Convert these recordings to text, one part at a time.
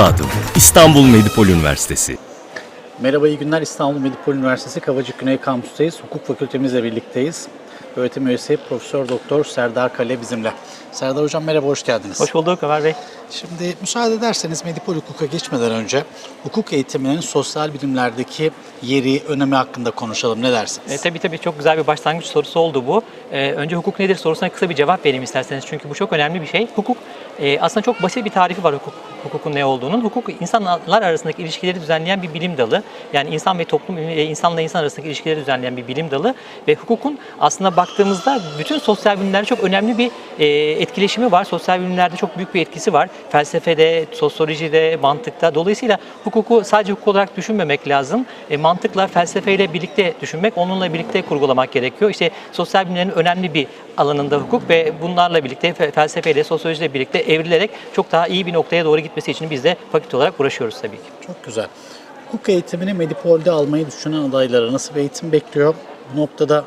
Adım İstanbul Medipol Üniversitesi. Merhaba, iyi günler. İstanbul Medipol Üniversitesi Kavacık Güney Kampüs'teyiz. Hukuk fakültemizle birlikteyiz. Öğretim üyesi Profesör Doktor Serdar Kale bizimle. Serdar Hocam merhaba, hoş geldiniz. Hoş bulduk Ömer Bey. Şimdi müsaade ederseniz Medipol Hukuk'a geçmeden önce hukuk eğitiminin sosyal bilimlerdeki yeri, önemi hakkında konuşalım. Ne dersiniz? E, tabii tabii çok güzel bir başlangıç sorusu oldu bu. E, önce hukuk nedir sorusuna kısa bir cevap vereyim isterseniz. Çünkü bu çok önemli bir şey. Hukuk e, aslında çok basit bir tarifi var hukuk, hukukun ne olduğunun. Hukuk insanlar arasındaki ilişkileri düzenleyen bir bilim dalı. Yani insan ve toplum, e, insanla insan arasındaki ilişkileri düzenleyen bir bilim dalı. Ve hukukun aslında baktığımızda bütün sosyal bilimlerde çok önemli bir e, etkileşimi var. Sosyal bilimlerde çok büyük bir etkisi var. Felsefede, sosyolojide, mantıkta. Dolayısıyla hukuku sadece hukuk olarak düşünmemek lazım. E, mantıkla, felsefeyle birlikte düşünmek, onunla birlikte kurgulamak gerekiyor. İşte sosyal bilimlerin önemli bir alanında hukuk ve bunlarla birlikte fe- felsefeyle, sosyolojiyle birlikte evrilerek çok daha iyi bir noktaya doğru gitmesi için biz de fakülte olarak uğraşıyoruz tabii ki. Çok güzel. Hukuk eğitimini Medipol'de almayı düşünen adaylara nasıl bir eğitim bekliyor? Bu noktada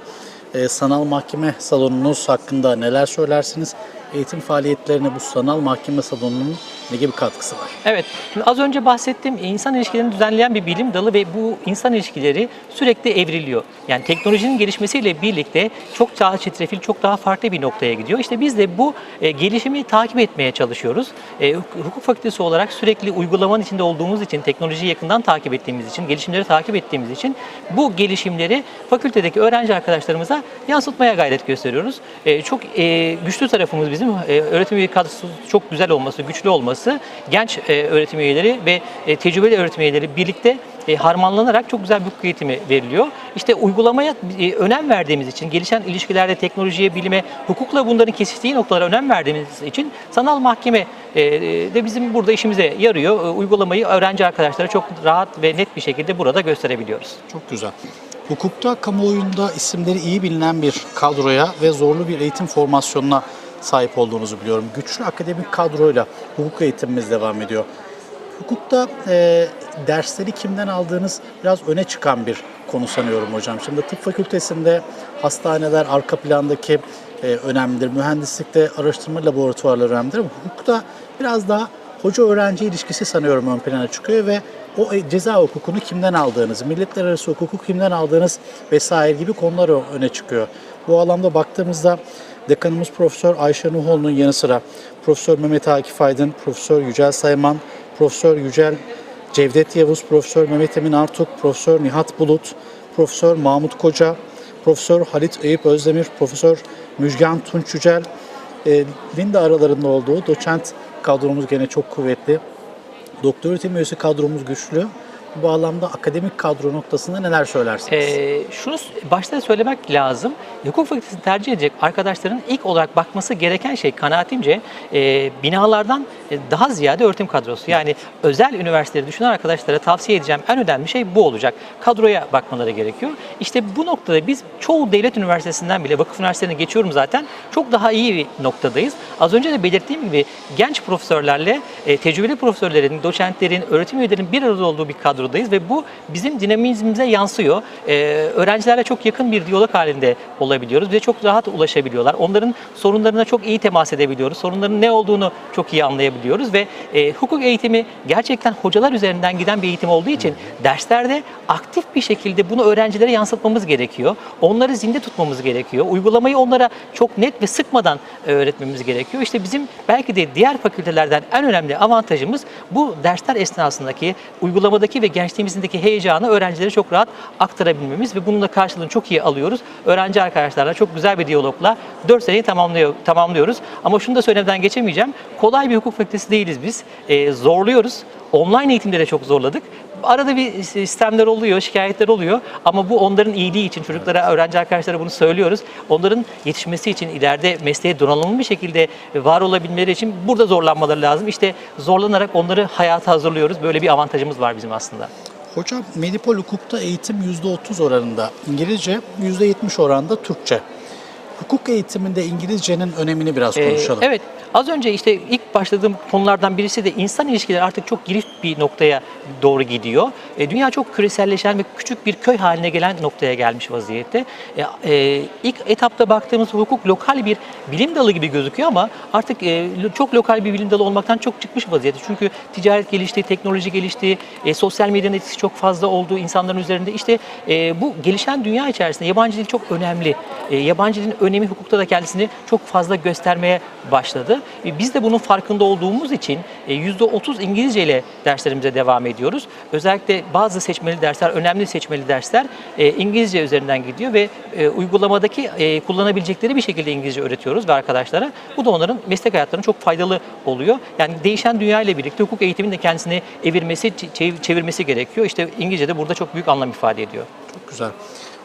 e, sanal mahkeme salonunuz hakkında neler söylersiniz? Eğitim faaliyetlerine bu sanal mahkeme salonunun ne gibi katkısı var? Evet, az önce bahsettiğim insan ilişkilerini düzenleyen bir bilim dalı ve bu insan ilişkileri sürekli evriliyor. Yani teknolojinin gelişmesiyle birlikte çok daha çetrefil, çok daha farklı bir noktaya gidiyor. İşte biz de bu e, gelişimi takip etmeye çalışıyoruz. E, huk- hukuk fakültesi olarak sürekli uygulamanın içinde olduğumuz için, teknolojiyi yakından takip ettiğimiz için, gelişimleri takip ettiğimiz için bu gelişimleri fakültedeki öğrenci arkadaşlarımıza yansıtmaya gayret gösteriyoruz. E, çok e, güçlü tarafımız bizim e, öğretim üye kadrosu çok güzel olması, güçlü olması, genç e, öğretim üyeleri ve e, tecrübeli öğretim üyeleri birlikte e, harmanlanarak çok güzel bir hukuk eğitimi veriliyor. İşte uygulamaya e, önem verdiğimiz için, gelişen ilişkilerde teknolojiye, bilime, hukukla bunların kesiştiği noktalara önem verdiğimiz için sanal mahkeme e, de bizim burada işimize yarıyor. E, Uygulamayı öğrenci arkadaşlara çok rahat ve net bir şekilde burada gösterebiliyoruz. Çok güzel. Hukukta kamuoyunda isimleri iyi bilinen bir kadroya ve zorlu bir eğitim formasyonuna sahip olduğunuzu biliyorum. Güçlü akademik kadroyla hukuk eğitimimiz devam ediyor. Hukukta e, dersleri kimden aldığınız biraz öne çıkan bir konu sanıyorum hocam. Şimdi tıp fakültesinde hastaneler arka plandaki e, önemlidir. Mühendislikte araştırma laboratuvarları önemlidir. Hukukta biraz daha hoca öğrenci ilişkisi sanıyorum ön plana çıkıyor ve o e, ceza hukukunu kimden aldığınız, milletler arası hukuku kimden aldığınız vesaire gibi konular öne çıkıyor. Bu alanda baktığımızda dekanımız Profesör Ayşe Nuhoğlu'nun yanı sıra Profesör Mehmet Akif Aydın, Profesör Yücel Sayman, Profesör Yücel Cevdet Yavuz, Profesör Mehmet Emin Artuk, Profesör Nihat Bulut, Profesör Mahmut Koca, Profesör Halit Eyüp Özdemir, Profesör Müjgan Tunç Yücel, e, Linda aralarında olduğu doçent kadromuz gene çok kuvvetli. Doktor öğretim üyesi kadromuz güçlü. Bu bağlamda akademik kadro noktasında neler söylersiniz? Ee, şunu başta söylemek lazım. Hukuk fakültesini tercih edecek arkadaşların ilk olarak bakması gereken şey kanaatimce e, binalardan e, daha ziyade öğretim kadrosu. Yani özel üniversiteleri düşünen arkadaşlara tavsiye edeceğim en önemli şey bu olacak. Kadroya bakmaları gerekiyor. İşte bu noktada biz çoğu devlet üniversitesinden bile vakıf üniversitelerine geçiyorum zaten çok daha iyi bir noktadayız. Az önce de belirttiğim gibi genç profesörlerle e, tecrübeli profesörlerin, doçentlerin, öğretim üyelerinin bir arada olduğu bir kadrodayız ve bu bizim dinamizmimize yansıyor. E, öğrencilerle çok yakın bir diyalog halinde olabiliyoruz ve çok rahat ulaşabiliyorlar. Onların sorunlarına çok iyi temas edebiliyoruz. Sorunların ne olduğunu çok iyi anlayabiliyoruz ve e, hukuk eğitimi gerçekten hocalar üzerinden giden bir eğitim olduğu için derslerde aktif bir şekilde bunu öğrencilere yansıtmamız gerekiyor. Onları zinde tutmamız gerekiyor. Uygulamayı onlara çok net ve sıkmadan e, öğretmemiz gerekiyor. İşte bizim belki de diğer fakültelerden en önemli avantajımız bu dersler esnasındaki uygulamadaki ve gençliğimizdeki heyecanı öğrencilere çok rahat aktarabilmemiz ve bunun da karşılığını çok iyi alıyoruz. Öğrenci arkadaşlarla çok güzel bir diyalogla 4 seneyi tamamlıyor, tamamlıyoruz. Ama şunu da söylemeden geçemeyeceğim. Kolay bir hukuk fakültesi değiliz biz. E, zorluyoruz. Online eğitimde de çok zorladık. Arada bir sistemler oluyor, şikayetler oluyor ama bu onların iyiliği için çocuklara, öğrenci arkadaşlara bunu söylüyoruz. Onların yetişmesi için ileride mesleğe donanımlı bir şekilde var olabilmeleri için burada zorlanmaları lazım. İşte zorlanarak onları hayata hazırlıyoruz. Böyle bir avantajımız var bizim aslında. Hocam Medipol hukukta eğitim %30 oranında İngilizce, %70 oranda Türkçe. Hukuk eğitiminde İngilizcenin önemini biraz Ee, konuşalım. evet. Az önce işte ilk başladığım konulardan birisi de insan ilişkileri artık çok girift bir noktaya doğru gidiyor. E, dünya çok küreselleşen ve küçük bir köy haline gelen noktaya gelmiş vaziyette. E, e, ilk etapta baktığımız hukuk lokal bir bilim dalı gibi gözüküyor ama artık e, çok lokal bir bilim dalı olmaktan çok çıkmış vaziyette. Çünkü ticaret gelişti, teknoloji gelişti, e, sosyal medyanın etkisi çok fazla oldu insanların üzerinde. İşte e, bu gelişen dünya içerisinde yabancı dil çok önemli. E, yabancı dilin önemi hukukta da kendisini çok fazla göstermeye başladı. E, biz de bunun farkında olduğumuz için e, %30 İngilizce ile derslerimize devam ediyoruz. Özellikle bazı seçmeli dersler, önemli seçmeli dersler e, İngilizce üzerinden gidiyor ve e, uygulamadaki e, kullanabilecekleri bir şekilde İngilizce öğretiyoruz ve arkadaşlara. Bu da onların meslek hayatlarına çok faydalı oluyor. Yani değişen dünya ile birlikte hukuk eğitiminin de kendisini evirmesi, çev- çevirmesi gerekiyor. İşte İngilizce de burada çok büyük anlam ifade ediyor. Çok güzel.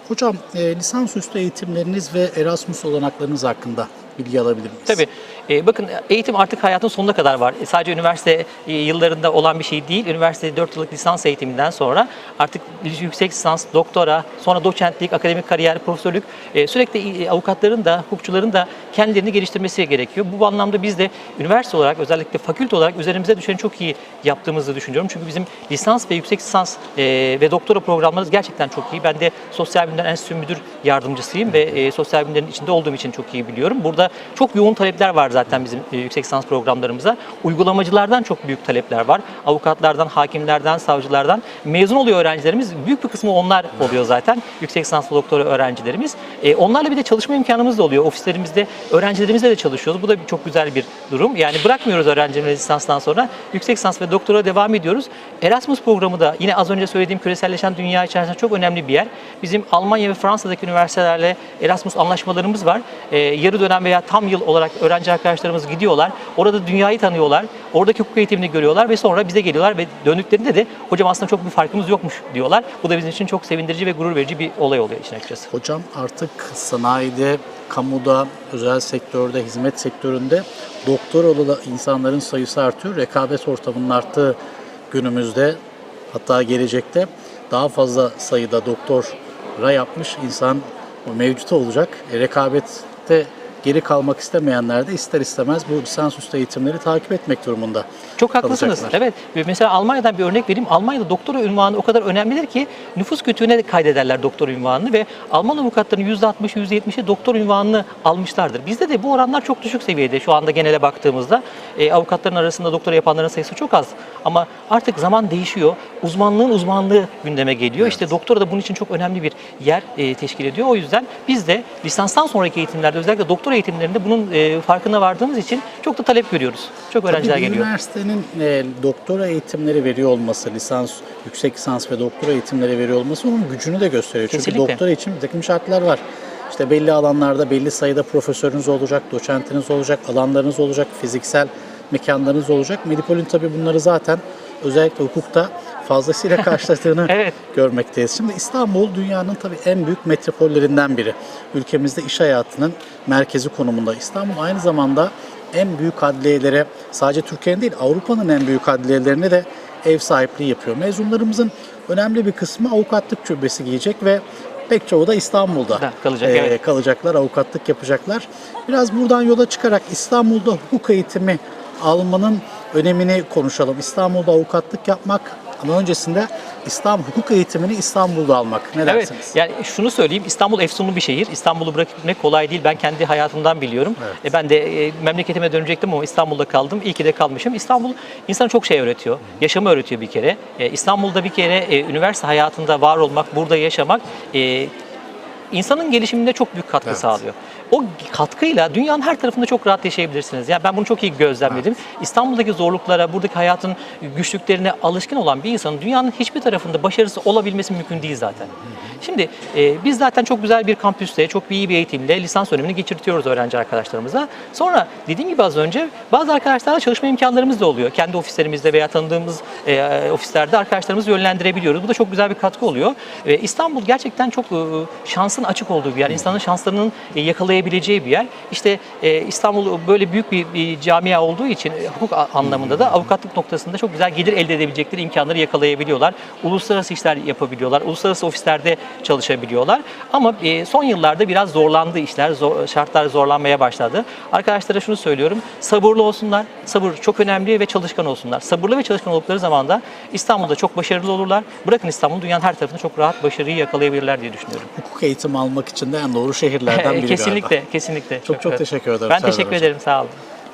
Hocam e, lisansüstü eğitimleriniz ve Erasmus olanaklarınız hakkında bilgi alabilir miyiz? Tabii. E, bakın eğitim artık hayatın sonuna kadar var. E, sadece üniversite e, yıllarında olan bir şey değil. Üniversite 4 yıllık lisans eğitiminden sonra artık yüksek lisans, doktora, sonra doçentlik, akademik kariyer, profesörlük e, sürekli e, avukatların da, hukukçuların da kendilerini geliştirmesi gerekiyor. Bu anlamda biz de üniversite olarak özellikle fakülte olarak üzerimize düşeni çok iyi yaptığımızı düşünüyorum. Çünkü bizim lisans ve yüksek lisans e, ve doktora programlarımız gerçekten çok iyi. Ben de Sosyal Bilimler Enstitüsü Müdür Yardımcısıyım ve e, sosyal bilimlerin içinde olduğum için çok iyi biliyorum. Burada çok yoğun talepler var zaten bizim e, yüksek lisans programlarımıza. Uygulamacılardan çok büyük talepler var. Avukatlardan, hakimlerden, savcılardan. Mezun oluyor öğrencilerimiz. Büyük bir kısmı onlar oluyor zaten. Yüksek lisans doktora öğrencilerimiz. E, onlarla bir de çalışma imkanımız da oluyor. Ofislerimizde öğrencilerimizle de çalışıyoruz. Bu da çok güzel bir durum. Yani bırakmıyoruz öğrencilerimizi lisanstan sonra. Yüksek lisans ve doktora devam ediyoruz. Erasmus programı da yine az önce söylediğim küreselleşen dünya içerisinde çok önemli bir yer. Bizim Almanya ve Fransa'daki üniversitelerle Erasmus anlaşmalarımız var. E, yarı dönem veya tam yıl olarak öğrenci arkadaşlarımız gidiyorlar. Orada dünyayı tanıyorlar. Oradaki hukuk eğitimini görüyorlar ve sonra bize geliyorlar ve döndüklerinde de hocam aslında çok bir farkımız yokmuş diyorlar. Bu da bizim için çok sevindirici ve gurur verici bir olay oluyor işin açıkçası. Hocam artık sanayide, kamuda, özel sektörde, hizmet sektöründe doktor olan insanların sayısı artıyor. Rekabet ortamının arttığı günümüzde hatta gelecekte daha fazla sayıda doktora yapmış insan mevcut olacak. E, rekabette geri kalmak istemeyenler de ister istemez bu lisansüstü eğitimleri takip etmek durumunda Çok haklısınız. Evet. Ve Mesela Almanya'dan bir örnek vereyim. Almanya'da doktora ünvanı o kadar önemlidir ki nüfus kütüğüne kaydederler doktor ünvanını ve Alman avukatların %60, %70'i doktor ünvanını almışlardır. Bizde de bu oranlar çok düşük seviyede şu anda genele baktığımızda. E, avukatların arasında doktora yapanların sayısı çok az. Ama artık zaman değişiyor. Uzmanlığın uzmanlığı gündeme geliyor. İşte doktora da bunun için çok önemli bir yer e, teşkil ediyor. O yüzden biz de lisanstan sonraki eğitimlerde özellikle doktora eğitimlerinde bunun e, farkına vardığımız için çok da talep görüyoruz. Çok öğrenciler Tabii geliyor. üniversitenin e, doktora eğitimleri veriyor olması, lisans, yüksek lisans ve doktora eğitimleri veriyor olması onun gücünü de gösteriyor. Çünkü Kesinlikle. doktora için bir takım şartlar var. İşte belli alanlarda belli sayıda profesörünüz olacak, doçentiniz olacak, alanlarınız olacak, fiziksel mekanlarınız olacak. Medipol'ün tabii bunları zaten özellikle hukukta fazlasıyla karşıladığını Evet. görmekteyiz. Şimdi İstanbul dünyanın tabii en büyük metropollerinden biri. Ülkemizde iş hayatının merkezi konumunda. İstanbul aynı zamanda en büyük adliyelere sadece Türkiye'nin değil Avrupa'nın en büyük adliyelerine de ev sahipliği yapıyor. Mezunlarımızın önemli bir kısmı avukatlık cübbesi giyecek ve pek çoğu da İstanbul'da Da kalacak, eee, evet. kalacaklar, avukatlık yapacaklar. Biraz buradan yola çıkarak İstanbul'da hukuk eğitimi almanın önemini konuşalım. İstanbul'da avukatlık yapmak ama öncesinde İstanbul hukuk eğitimini İstanbul'da almak. Ne Evet. dersiniz? Yani şunu söyleyeyim. İstanbul efsunlu bir şehir. İstanbul'u bırakmak kolay değil. Ben kendi hayatımdan biliyorum. E, ben de e, memleketime dönecektim ama İstanbul'da kaldım. İyi ki de kalmışım. İstanbul insana çok şey öğretiyor. Yaşamı öğretiyor bir kere. E, İstanbul'da bir kere e, üniversite hayatında var olmak, burada yaşamak e, insanın gelişimine çok büyük katkı Evet. sağlıyor. O katkıyla dünyanın her tarafında çok rahat yaşayabilirsiniz. Yani ben bunu çok iyi gözlemledim. İstanbul'daki zorluklara, buradaki hayatın güçlüklerine alışkın olan bir insanın dünyanın hiçbir tarafında başarısı olabilmesi mümkün değil zaten. Şimdi e, biz zaten çok güzel bir kampüste, çok iyi bir eğitimle lisans dönemini geçirtiyoruz öğrenci arkadaşlarımıza. Sonra dediğim gibi az önce bazı arkadaşlarla çalışma imkanlarımız da oluyor. Kendi ofislerimizde veya tanıdığımız e, ofislerde arkadaşlarımızı yönlendirebiliyoruz. Bu da çok güzel bir katkı oluyor. E, İstanbul gerçekten çok e, şansın açık olduğu bir yer. İnsanın şanslarının e, yakalayabildiği yakalayabileceği bir yer. İşte e, İstanbul böyle büyük bir, bir camia olduğu için e, hukuk anlamında da avukatlık noktasında çok güzel gelir elde edebilecekleri imkanları yakalayabiliyorlar. Uluslararası işler yapabiliyorlar. Uluslararası ofislerde çalışabiliyorlar. Ama e, son yıllarda biraz zorlandı işler. zor- şartlar zorlanmaya başladı. Arkadaşlara şunu söylüyorum. Sabırlı olsunlar. Sabır çok önemli ve çalışkan olsunlar. Sabırlı ve çalışkan oldukları zaman da İstanbul'da çok başarılı olurlar. Bırakın İstanbul dünyanın her tarafında çok rahat başarıyı yakalayabilirler diye düşünüyorum. Hukuk eğitimi almak için de en doğru şehirlerden biri kesinlikle, galiba. kesinlikle. Çok çok evet. teşekkür ederim Ben Serdar teşekkür Hocam. ederim. Sağ olun.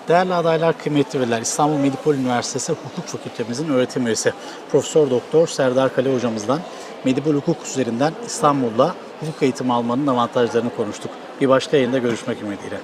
Değerli adaylar, kıymetli veliler, İstanbul Medipol Üniversitesi Hukuk Fakültemizin öğretim üyesi Profesör Doktor Serdar Kale hocamızdan Medipol Hukuk üzerinden İstanbul'da hukuk eğitimi almanın avantajlarını konuştuk. Bir başka yayında görüşmek ümidiyle.